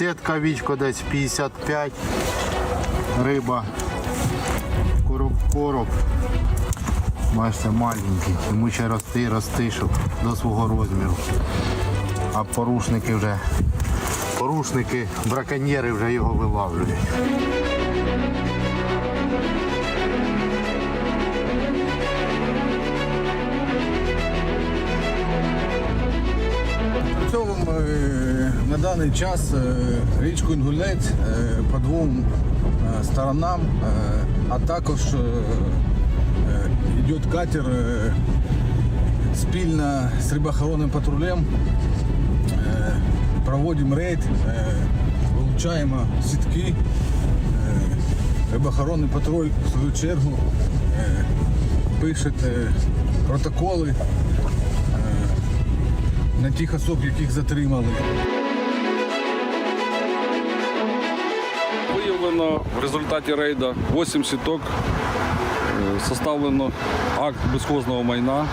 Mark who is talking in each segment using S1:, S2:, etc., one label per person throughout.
S1: Сітка вічко десь 55. Риба. Короб короб. Бачите, маленький. Йому ще рости, рости, щоб до свого розміру. А порушники вже. Порушники, браконьєри вже його вилавлюють.
S2: Працьовуємо е, на даний час е, річку Інгулець е, по двом сторонам, а також йде катер спільно з рибоохоронним патрулем. Проводимо рейд, вилучаємо сітки. Рибоохоронний патруль в свою чергу пише протоколи на тих особ, яких затримали.
S3: Виявлено в результаті рейду 8 сіток, е, составлено акт безхозного майна,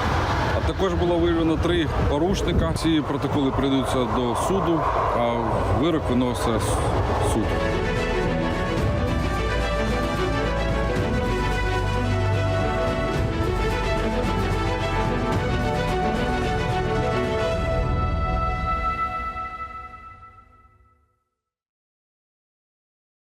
S3: а також було виявлено три порушника. Ці протоколи передаються до суду, а вирок виносить суд.